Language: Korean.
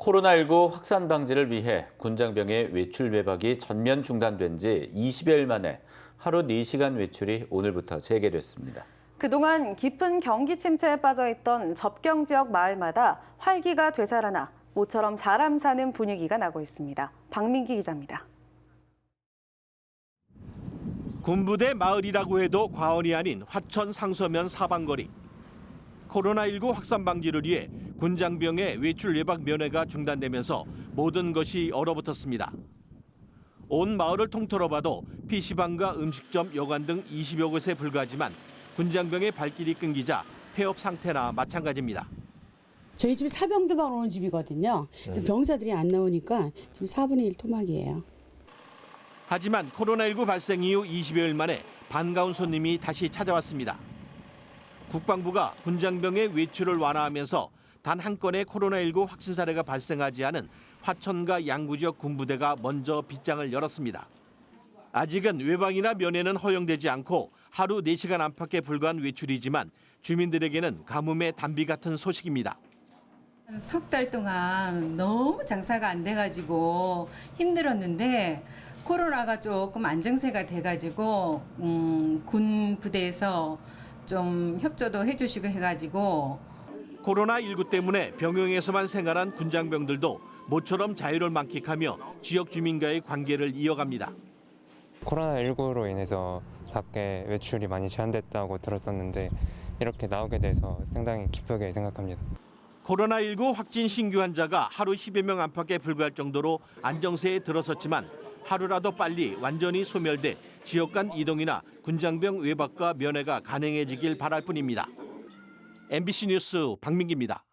코로나19 확산 방지를 위해 군장병의 외출 외박이 전면 중단된 지 20여일 만에 하루 4시간 외출이 오늘부터 재개됐습니다. 그동안 깊은 경기 침체에 빠져 있던 접경 지역 마을마다 활기가 되살아나 모처럼 사람 사는 분위기가 나고 있습니다. 박민기 기자입니다. 군부대 마을이라고 해도 과언이 아닌 화천 상서면 사방거리. 코로나19 확산 방지를 위해 군장병의 외출 예방 면회가 중단되면서 모든 것이 얼어붙었습니다. 온 마을을 통틀어 봐도 PC방과 음식점, 여관 등 20여 곳에 불과하지만 군장병의 발길이 끊기자 폐업 상태나 마찬가지입니다. 저희 집이 사병들만 오는 집이거든요. 병사들이 안 나오니까 지금 4분의 1 토막이에요. 하지만 코로나19 발생 이후 20여일 만에 반가운 손님이 다시 찾아왔습니다. 국방부가 군장병의 외출을 완화하면서 단 한 건의 코로나19 확진 사례가 발생하지 않은 화천과 양구 지역 군부대가 먼저 빗장을 열었습니다. 아직은 외방이나 면회는 허용되지 않고 하루 4시간 안팎에 불과한 외출이지만 주민들에게는 가뭄의 단비 같은 소식입니다. 석 달 동안 너무 장사가 안 돼가지고 힘들었는데 코로나가 조금 안정세가 돼가지고 음, 군 부대에서 좀 협조도 해주시고 해가지고 코로나19 때문에 병영에서만 생활한 군장병들도 모처럼 자유를 만끽하며 지역 주민과의 관계를 이어갑니다. 코로나19로 인해서 밖에 외출이 많이 제한됐다고 들었었는데 이렇게 나오게 돼서 상당히 기쁘게 생각합니다. 코로나19 확진 신규 환자가 하루 10여 명 안팎에 불과할 정도로 안정세에 들어섰지만 하루라도 빨리 완전히 소멸돼 지역 간 이동이나 군장병 외박과 면회가 가능해지길 바랄 뿐입니다. MBC 뉴스 박민기입니다.